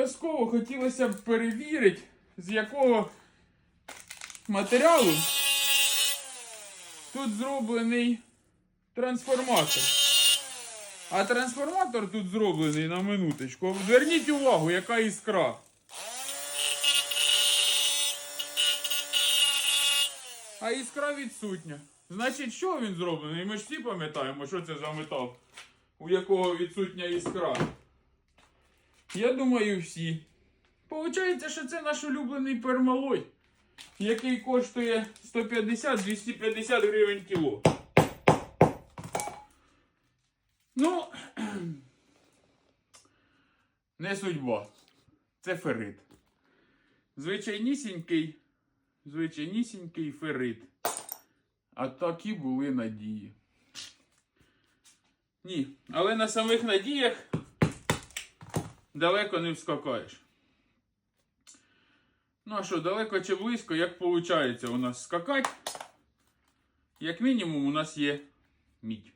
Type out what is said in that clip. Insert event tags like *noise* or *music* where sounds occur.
обов'язково хотілося б перевірити, з якого матеріалу тут зроблений трансформатор. А трансформатор тут зроблений на минуточку. Зверніть увагу, яка іскра. А іскра відсутня. Значить, що він зроблений? Ми ж всі пам'ятаємо, що це за метал, у якого відсутня іскра. Я думаю, всі. Получається, що це наш улюблений пермалой, який коштує 150-250 гривень кіло. Ну, *clears throat* не судьба. Це ферит. Звичайнісінький, звичайнісінький ферит. А такі були надії. Ні, але на самих надіях далеко не вскакаєш. Ну а що, далеко чи близько, як виходить у нас скакати? Як мінімум, у нас є мідь.